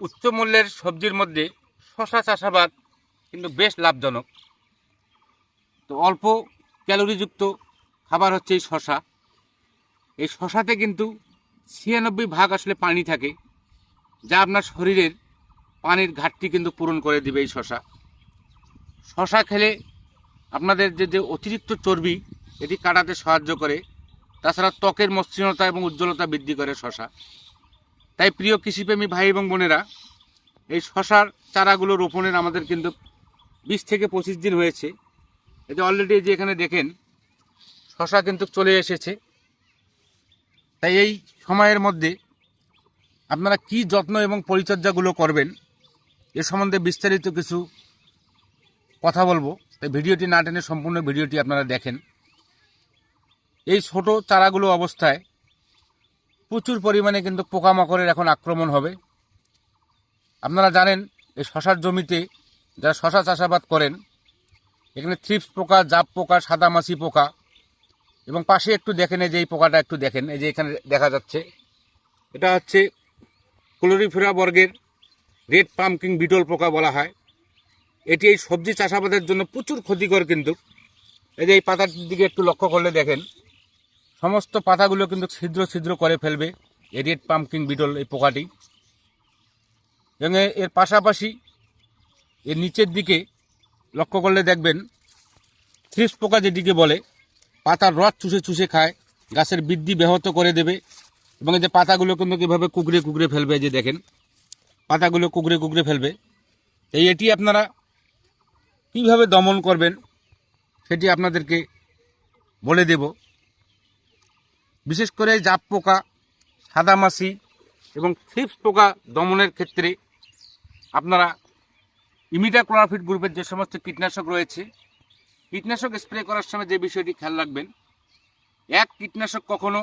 উচ্চ মূল্যের সবজির মধ্যে শশা চাষাবাদ কিন্তু বেশ লাভজনক। তো অল্প ক্যালোরিযুক্ত খাবার হচ্ছে এই শশা এই শশাতে কিন্তু ছিয়ানব্বই ভাগ আসলে পানি থাকে, যা আপনার শরীরের পানির ঘাটতি কিন্তু পূরণ করে দিবে এই শশা শশা খেলে আপনাদের যে যে অতিরিক্ত চর্বি, এটি কাটাতে সাহায্য করে। তাছাড়া ত্বকের মসৃণতা এবং উজ্জ্বলতা বৃদ্ধি করে শশা তাই প্রিয় কৃষিপ্রেমী ভাই এবং বোনেরা, এই শশার চারাগুলো রোপণের আমাদের কিন্তু বিশ থেকে পঁচিশ দিন হয়েছে। যে অলরেডি যে এখানে দেখেন, শশা কিন্তু চলে এসেছে। তাই এই সময়ের মধ্যে আপনারা কি যত্ন এবং পরিচর্যাগুলো করবেন, এ সম্বন্ধে বিস্তারিত কিছু কথা বলব। তাই ভিডিওটি না টেনে সম্পূর্ণ ভিডিওটি আপনারা দেখেন। এই ছোট চারাগুলো অবস্থায় প্রচুর পরিমাণে কিন্তু পোকামাকড়ের এখন আক্রমণ হবে। আপনারা জানেন, এই শশার জমিতে যারা শশা চাষাবাদ করেন, এখানে থ্রিপস পোকা, জাপ পোকা, সাদামাছি পোকা এবং পাশে একটু দেখেন, এই যে এই পোকাটা একটু দেখেন, এই যে এখানে দেখা যাচ্ছে। এটা হচ্ছে ক্লোরিফেরা বর্গের রেড পাম্পকিং বিটল পোকা বলা হয়। এটি এই সবজি চাষাবাদের জন্য প্রচুর ক্ষতিকর কিন্তু। এই যে এই পাতাটির দিকে একটু লক্ষ্য করলে দেখেন সমস্ত পাতাগুলো কিন্তু ছিদ্র ছিদ্র করে ফেলবে রেড পাম্পকিং বিটল এই পোকাটি। এবং এর পাশাপাশি এর নিচের দিকে লক্ষ্য করলে দেখবেন থ্রিপস পোকা যেটিকে বলে, পাতার রস চুষে চুষে খায়, গাছের বৃদ্ধি ব্যাহত করে দেবে। এবং এই যে পাতাগুলো কিন্তু কীভাবে কুকড়ে কুকড়ে ফেলবে যে দেখেন, পাতাগুলো কুকড়ে কুকড়ে ফেলবে। এই এটি আপনারা কীভাবে দমন করবেন, সেটি আপনাদেরকে বলে দেব। বিশেষ করে জাপ পোকা সাদামাছি এবং থ্রিপস পোকা দমনের ক্ষেত্রে আপনারা ইমিডা ক্লোরাফিট গ্রুপের যে সমস্ত কীটনাশক রয়েছে, কীটনাশক স্প্রে করার সময় যে বিষয়টি খেয়াল রাখবেন, এক কীটনাশক কখনো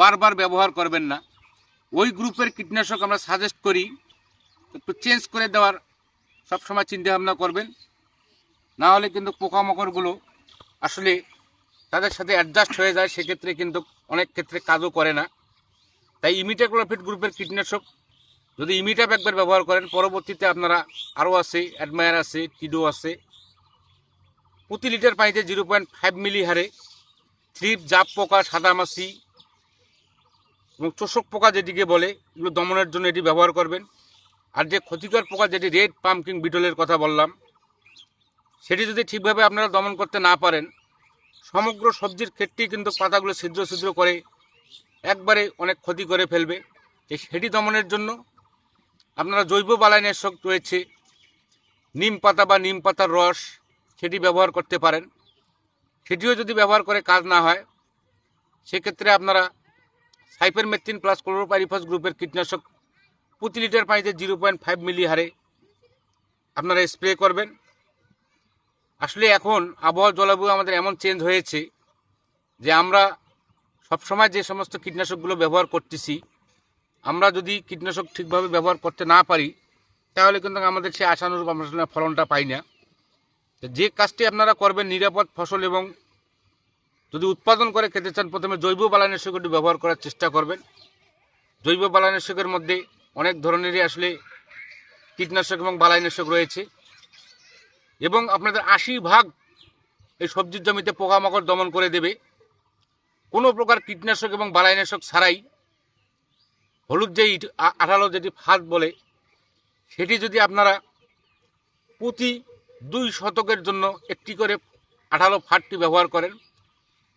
বারবার ব্যবহার করবেন না। ওই গ্রুপের কীটনাশক আমরা সাজেস্ট করি, একটু চেঞ্জ করে দেওয়ার সবসময় চিন্তা ভাবনা করবেন। না হলে কিন্তু পোকামাকড়গুলো আসলে তাদের সাথে অ্যাডজাস্ট হয়ে যায়, সেক্ষেত্রে কিন্তু অনেক ক্ষেত্রে কাজও করে না। তাই ইমিটাক্লোরফিট গ্রুপের কীটনাশক যদি ইমিটাপ একবার ব্যবহার করেন, পরবর্তীতে আপনারা আরও আছে, অ্যাডমায়ার আছে, টিডো আছে। প্রতি লিটার পানিতে জিরো পয়েন্ট ফাইভ মিলি হারে থ্রিপ, জাপ পোকা সাদামাছি এবং চোষক পোকা যেটিকে বলে, এগুলো দমনের জন্য এটি ব্যবহার করবেন। আর যে ক্ষতিকর পোকা যেটি রেড পাম্পকিং বিটলের কথা বললাম, সেটি যদি ঠিকভাবে আপনারা দমন করতে না পারেন সমগ্র সবজির ক্ষেত্রেই কিন্তু পাতাগুলো ছিদ্র ছিদ্র করে একবারে অনেক ক্ষতি করে ফেলবে। এই সেটি দমনের জন্য আপনারা জৈব বালাইনাশক রয়েছে, নিম পাতা বা নিম পাতার রস সেটি ব্যবহার করতে পারেন। সেটিও যদি ব্যবহার করে কাজ না হয়, সেক্ষেত্রে আপনারা সাইপের মেথিন প্লাস ক্লোরোপাইরিফাস গ্রুপের কীটনাশক প্রতি লিটার পানিতে জিরো পয়েন্ট ফাইভ মিলি হারে আপনারা স্প্রে করবেন। আসলে এখন আবহাওয়া জলবায়ু আমাদের এমন চেঞ্জ হয়েছে যে আমরা সবসময় যে সমস্ত কীটনাশকগুলো ব্যবহার করতেছি, আমরা যদি কীটনাশক ঠিকভাবে ব্যবহার করতে না পারি, তাহলে কিন্তু আমাদের সে আশানুরূপ আমরা ফলনটা পাই না। যে কাজটি আপনারা করবেন, নিরাপদ ফসল এবং যদি উৎপাদন করে খেতে চান, প্রথমে জৈব বালানাশকটি ব্যবহার করার চেষ্টা করবেন। জৈব বালানাশকের মধ্যে অনেক ধরনেরই আসলে কীটনাশক এবং বালাইনাশক রয়েছে। এবং আপনাদের আশি ভাগ এই সবজির জমিতে পোকামাকড় দমন করে দেবে। কোনো প্রকার কীটনাশক এবং বালাইনাশক ছাড়াই হলুদ যে ইট আঠালো যেটি ফাঁদ বলে, সেটি যদি আপনারা প্রতি দুই শতকের জন্য একটি করে আঠালো ফাঁদটি ব্যবহার করেন,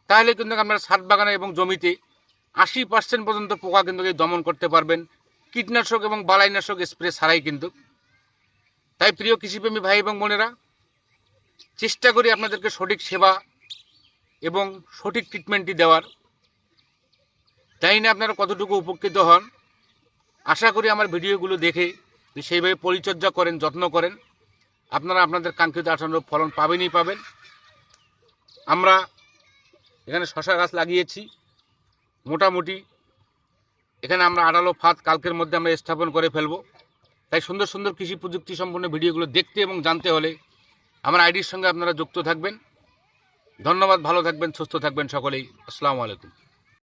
তাহলে কিন্তু আপনারা ছাদ বাগানে এবং জমিতে আশি পার্সেন্ট পর্যন্ত পোকা কিন্তু দমন করতে পারবেন। কীটনাশক এবং বালাইনাশক স্প্রে ছাড়াই কিন্তু। তাই প্রিয় কৃষিপ্রেমী ভাই এবং বোনেরা চেষ্টা করি আপনাদেরকে সঠিক সেবা এবং সঠিক ট্রিটমেন্টটি দেওয়ার। জানি না আপনারা কতটুকু উপকৃত হন। আশা করি আমার ভিডিওগুলো দেখে সেইভাবে পরিচর্যা করেন, যত্ন করেন। আপনারা আপনাদের কাঙ্ক্ষিত আসানুরূপ ফলন পাবেনই পাবেন। আমরা এখানে শশা গাছ লাগিয়েছি। মোটামুটি এখানে আমরা আড়ালো ফাঁদ কালকের মধ্যে আমরা স্থাপন করে ফেলব। তাই সুন্দর সুন্দর কৃষি প্রযুক্তি সম্পন্ন ভিডিওগুলো দেখতে এবং জানতে হলে আমার আইডির সঙ্গে আপনারা যুক্ত থাকবেন। ধন্যবাদ ভালো থাকবেন সুস্থ থাকবেন সকলেই। আসসালামু আলাইকুম।